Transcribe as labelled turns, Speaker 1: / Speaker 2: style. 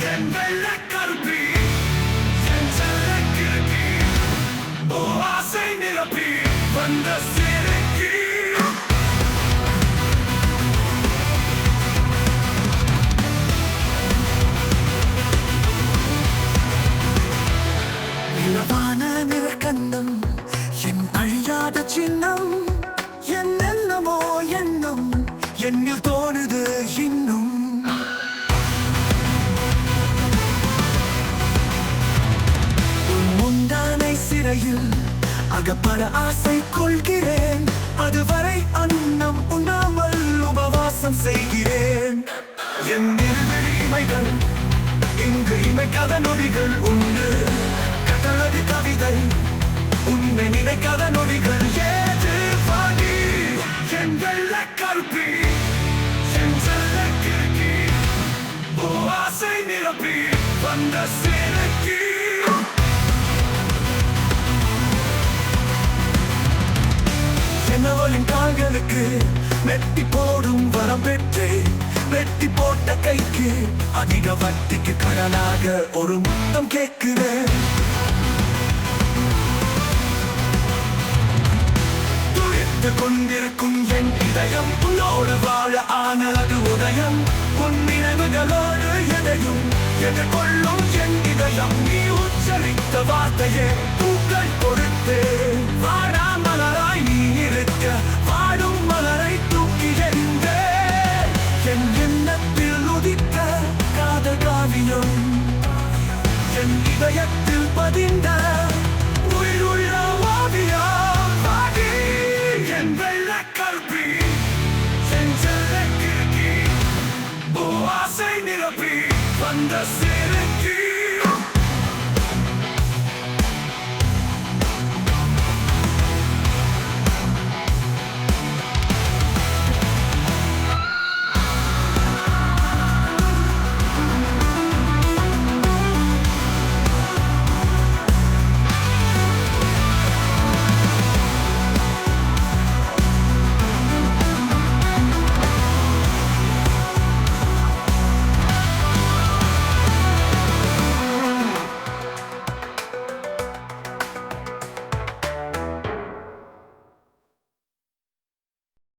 Speaker 1: என் என்
Speaker 2: அழியாத சின்னம் என்னென்னமோ எண்ணம் என்னில் தோணுது இன்னும். திரையில் அகப்பட ஆசை கொள்கிறேன். அதுவரை அன்னம் உண்ணாமல் உபவாசம் செய்கிறேன். என் இமைகள் இங்கு இமைக்காத நொடிகள் உண்டு. கட்டளதி கவிதை உன்னை நினைக்காத நொடிகள்.
Speaker 1: ஏது பாடி என் வெள்ள கருப்பி என் செல்லக் கிறுக்கி. ஓ ஆசை நிரப்பி வந்த சிறுக்கி
Speaker 2: என்னவளின் கால்களுக்கு மெட்டி போடும் வரம் பெற்றே. வெட்டி போட்ட கைக்கு அதிக வட்டிக்கு கடனாக ஒரு முத்தம் கேட்கிறேன்.
Speaker 1: கொண்டிருக்கும் என் இதயம் உன்னோடு வாழ ஆனது உதயம். உன் நினைவுகளோடு எதையும் எதிர்கொள்ளும் என் இதயம். நீ உச்சரித்த வார்த்தையே.
Speaker 2: காதல் காவியம் என் இதயத்தில் பதிந்த
Speaker 1: உயிருள்ள ஓவியம் பாடி என் வெள்ளக் கருப்பி என் செல்லக் கிறுக்கி ஓ ஆசை நிரப்பி வந்த சிறு